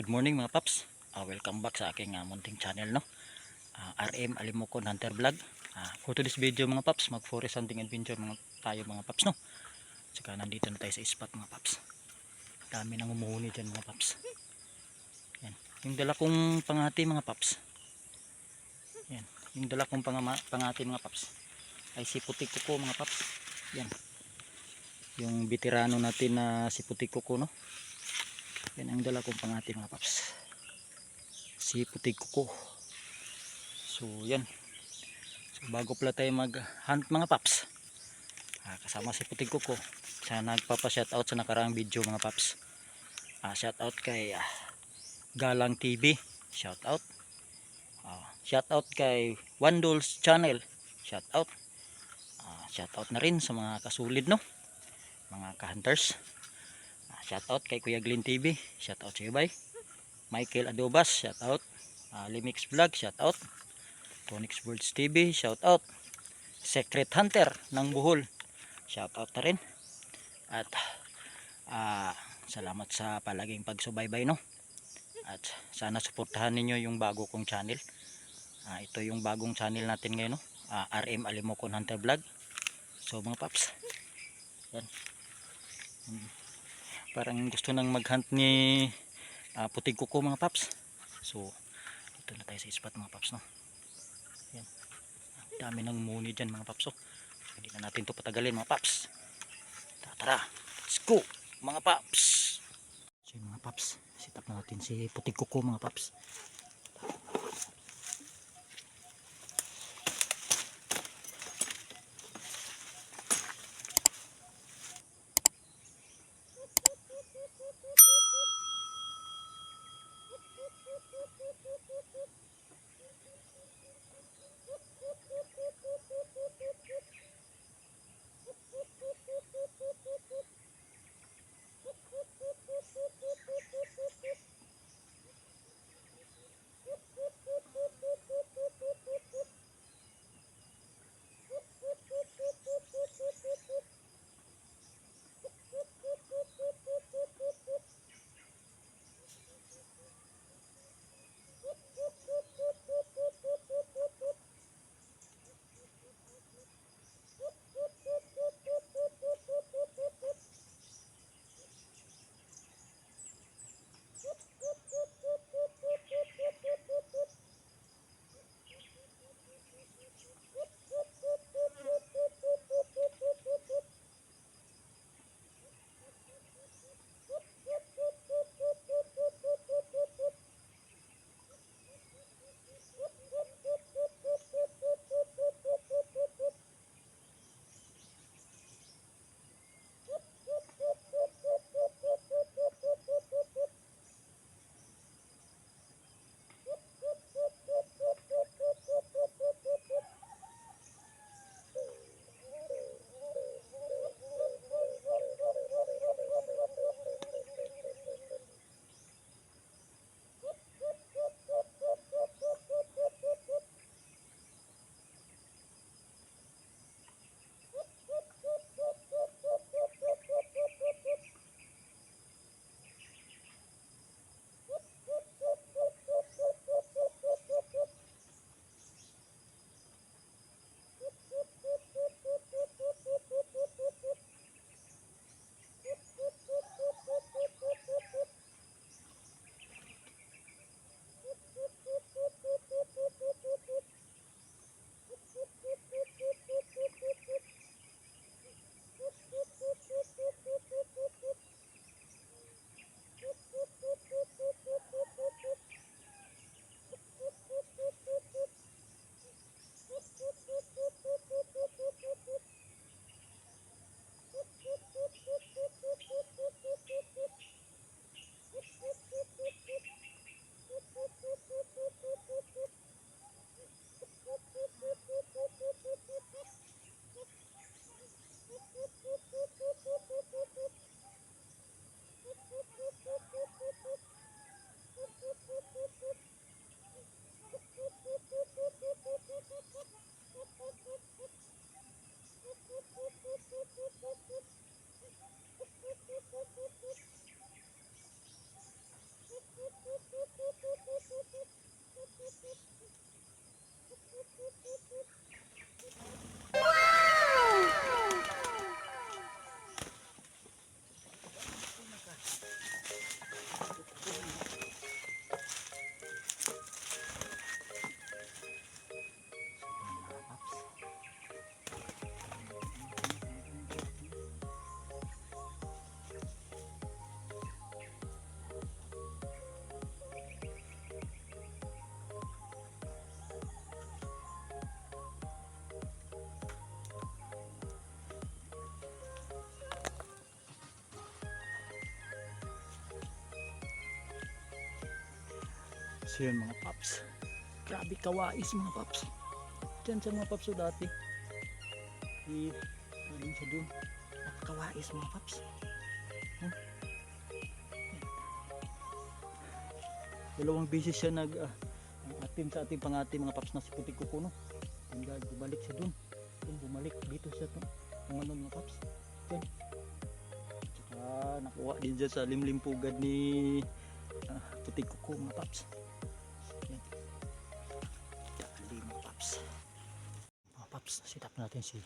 Good morning mga paps. Ah, welcome back sa aking ah, munting channel no. Ah, RM Alimokon Hunter Vlog. Ah, for today's video mga paps, mag forest hunting adventure mga tayo mga paps no. Saka nandito na tayo sa spot mga paps. Dami nang umuhuni dyan mga paps. Yan. Yung dala kong pangati mga paps. Yan. Yung dala kong pangama, pangati mga paps. Ay si Putik Kuko mga paps. Yan. Yung veterano natin na si Putik Kuko no. Yan ang dala kong pangati mga paps. Si Putik Kuko. So yan. So bago pala tayo mag hunt mga paps. Ah, kasama si Putik Kuko. Siya nagpapa-shoutout sa nakaraang video mga paps. Ah, shoutout kay ah, Galang TV. Shoutout. Ah, shoutout kay Wandol's Channel. Shoutout. Ah, shoutout na rin sa mga kasulid no. Mga ka-hunters. Ah, shoutout kay Kuya Glenn TV. Shoutout sa iyo, bay. Michael Adobas, shoutout. Uh, Limix Vlog, shoutout. Tonix Birds TV, shoutout. Secret Hunter ng Buhol, shoutout na rin. At ah, salamat sa palaging pagsubaybay no. At sana suportahan ninyo yung bago kong channel. Ah, ito yung bagong channel natin ngayon no. Ah, RM Alimokon Hunter Vlog. So mga paps. Yan. Hmm. Parang gusto nang mag-hunt ni ah, putig kuko mga paps. So dito na tayo sa spot mga paps no. Yan. Dami ng muni dyan mga paps. Oh. So, hindi na natin to patagalin mga paps. Tara. Let's go mga paps. So mga paps, sit up na natin si putig kuko mga paps. So yun mga paps. Grabe kawais mga paps. Diyan sa mga paps o dati. Eh, galing siya dun. Napakawais mga paps. Hmm? Dalawang beses siya nag ah, atim sa ating pangati mga paps na si Putik Kuko no. Hanggang bumalik siya. Then bumalik dito siya to. Ano mga paps. Diyan. Tsaka nakuha din dyan sa limlimpugad ni ah, Putik Kuko mga paps. Sit up natin si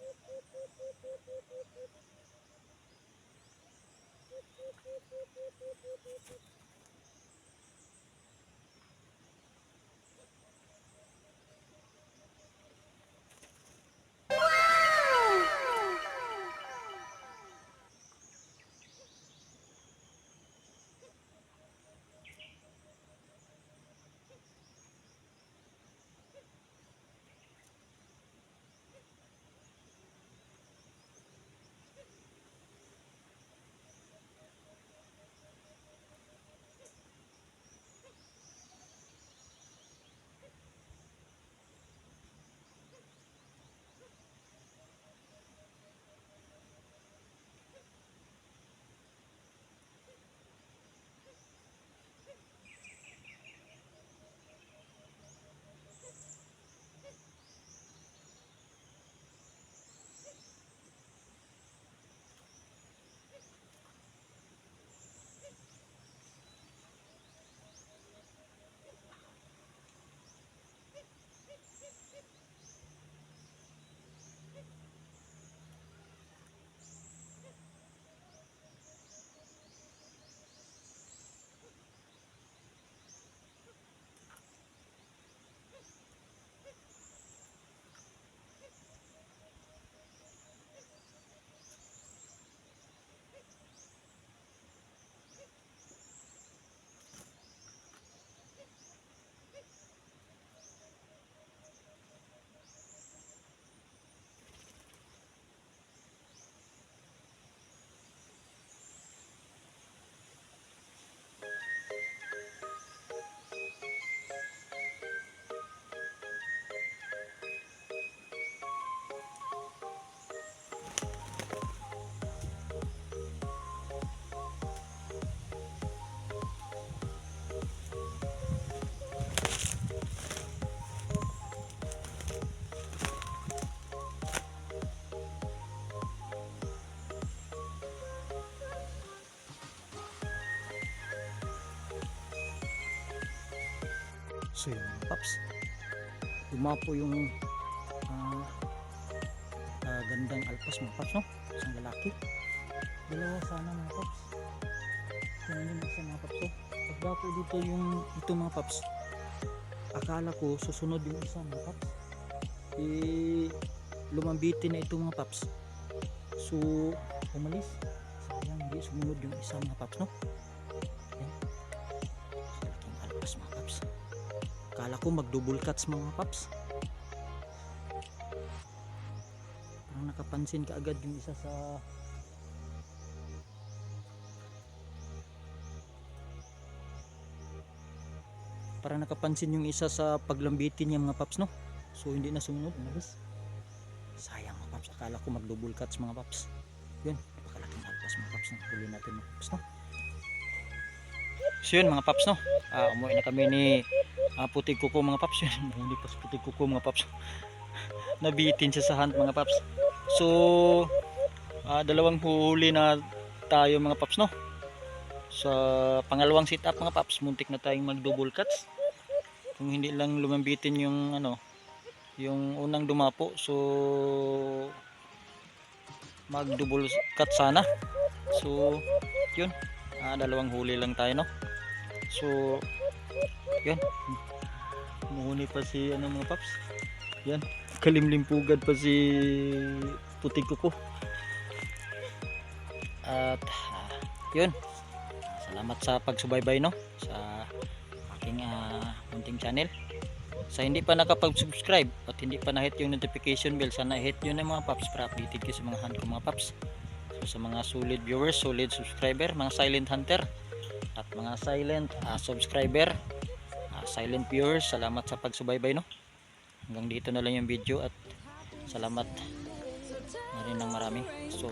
Thank you. So yun mga paps. Dumapo yung ah, ah, gandang alpas mga paps no? Isang lalaki. Dalawa sana mga paps. Yan yung isa mga paps oh. Pagdapo dito yung ito mga paps. Akala ko susunod yung isa mga paps. Eh, lumambitin na ito mga paps. So, umalis. Sayang hindi sumunod yung isa mga paps no? Akala ko mag double cuts mga paps. Parang nakapansin ka agad yung isa sa Parang nakapansin yung isa sa paglambitin niya mga paps no. So hindi na sumunod, umalis. Sayang mga paps, akala ko mag double cuts mga paps. Yun, napakalaking alpas mga paps no. Huli natin mga paps no. So yun mga paps no. Ah, umuwi na kami ni ah, putig kuko mga paps yun. Hindi pa putig kuko mga paps. Nabitin siya sa hunt mga paps. So ah, dalawang huli na tayo mga paps no. Sa pangalawang sit up mga paps, muntik na tayong mag double cuts. Kung hindi lang lumambitin yung ano, yung unang dumapo. So mag double cut sana. So yun, ah, dalawang huli lang tayo no. So yun. Muhuni pa si ano mga paps. Yan, kalimlimpugad pa si putig kuko. At ah, yun. Salamat sa pagsubaybay no sa aking ah, munting channel. Sa hindi pa nakapag-subscribe at hindi pa na-hit yung notification bell, sana hit nyo na mga paps para updated kayo sa mga hunt ko mga paps. So sa mga solid viewers, solid subscriber, mga silent hunter at mga silent ah, subscriber, ah, silent viewers, salamat sa pagsubaybay no. Hanggang dito na lang yung video at salamat na rin ng marami. So,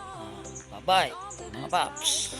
ah, bye-bye mga paps.